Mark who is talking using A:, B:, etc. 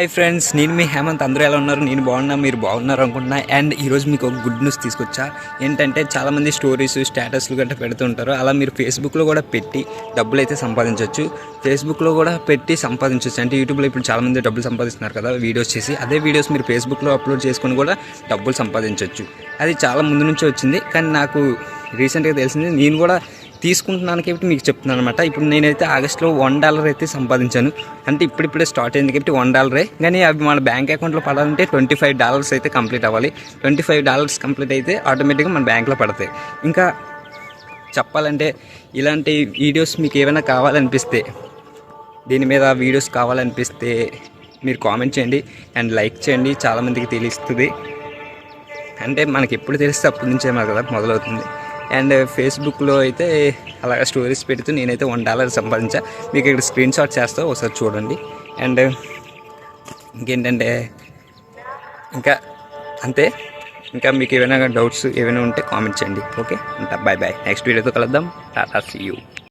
A: Hi friends నేను మీ హేమంత్. అందరూ ఎలా ఉన్నారు? నేను బాగున్నా మీరు బాగున్నారు అనుకుంటున్నా. అండ్ ఈరోజు మీకు ఒక గుడ్ న్యూస్ తీసుకొచ్చా? ఏంటంటే చాలామంది స్టోరీస్ స్టేటస్లు గట్రా పెడుతుంటారు అలా మీరు ఫేస్బుక్లో కూడా పెట్టి డబ్బులు అయితే సంపాదించవచ్చు ఫేస్బుక్లో కూడా పెట్టి సంపాదించవచ్చు అంటే యూట్యూబ్లో ఇప్పుడు చాలామంది డబ్బులు సంపాదిస్తున్నారు కదా వీడియోస్ చేసి. అదే వీడియోస్ మీరు ఫేస్బుక్లో అప్లోడ్ చేసుకొని కూడా డబ్బులు సంపాదించవచ్చు అది చాలా ముందు నుంచి వచ్చింది. కానీ నాకు రీసెంట్గా తెలిసింది నేను కూడా తీసుకుంటున్నాను కాబట్టి మీకు చెప్తున్నాను అనమాట ఇప్పుడు నేనైతే ఆగస్ట్లో వన్ డాలర్ అయితే సంపాదించాను. అంటే ఇప్పుడిప్పుడే స్టార్ట్ అయింది కాబట్టి వన్ డాలరే కానీ అవి మన బ్యాంక్ అకౌంట్లో పడాలంటే ట్వంటీ ఫైవ్ డాలర్స్ అయితే కంప్లీట్ అవ్వాలి. ట్వంటీ ఫైవ్ డాలర్స్ కంప్లీట్ అయితే ఆటోమేటిక్గా మన బ్యాంక్లో పడతాయి. ఇంకా చెప్పాలంటే ఇలాంటి వీడియోస్ మీకు ఏమైనా కావాలనిపిస్తే దీని మీద వీడియోస్ కావాలనిపిస్తే మీరు కామెంట్ చేయండి. అండ్ లైక్ చేయండి. చాలామందికి తెలుస్తుంది. అంటే మనకి ఎప్పుడు తెలిస్తే అప్పటి నుంచే మాకు కదా మొదలవుతుంది. అండ్ ఫేస్బుక్లో అయితే అలాగ స్టోరీస్ పెడుతూ నేనైతే వన్ డాలర్ సంపాదించా. మీకు ఇక్కడ స్క్రీన్ షాట్ చేస్తా ఒకసారి చూడండి. అండ్ ఇంకేంటంటే ఇంకా అంతే. ఇంకా మీకు ఏమైనా డౌట్స్ ఏమైనా ఉంటే కామెంట్ చేయండి. ఓకే? ఉంటా బాయ్ బాయ్. నెక్స్ట్ వీడియోతో కలుద్దాం. Tata see you.